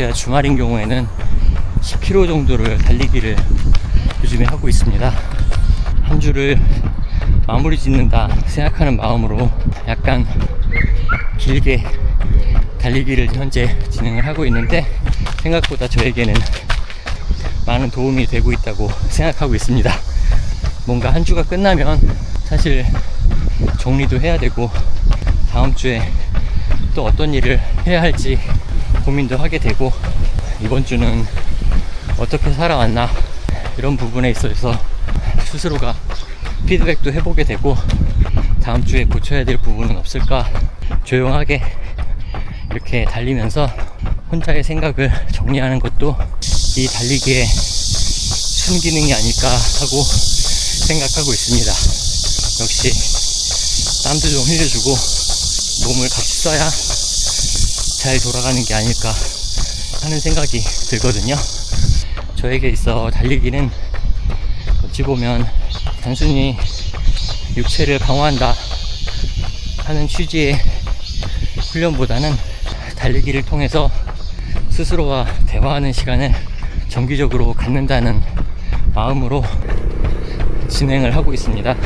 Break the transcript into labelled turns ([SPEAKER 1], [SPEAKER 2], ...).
[SPEAKER 1] 제가 주말인 경우에는 10km 정도를 달리기를 요즘에 하고 있습니다. 한 주를 마무리 짓는다 생각하는 마음으로 약간 길게 달리기를 현재 진행을 하고 있는데 생각보다 저에게는 많은 도움이 되고 있다고 생각하고 있습니다. 뭔가 한 주가 끝나면 사실 정리도 해야 되고 다음 주에 또 어떤 일을 해야 할지 고민도 하게 되고 이번 주는 어떻게 살아왔나 이런 부분에 있어서 스스로가 피드백도 해보게 되고 다음 주에 고쳐야 될 부분은 없을까 조용하게 이렇게 달리면서 혼자의 생각을 정리하는 것도 이 달리기의 순기능이 아닐까 하고 생각하고 있습니다. 역시 땀도 좀 흘려주고 몸을 같이 써야 잘 돌아가는 게 아닐까 하는 생각이 들거든요. 저에게 있어 달리기는 어찌 보면 단순히 육체를 강화한다 하는 취지의 훈련보다는 달리기를 통해서 스스로와 대화하는 시간을 정기적으로 갖는다는 마음으로 진행을 하고 있습니다.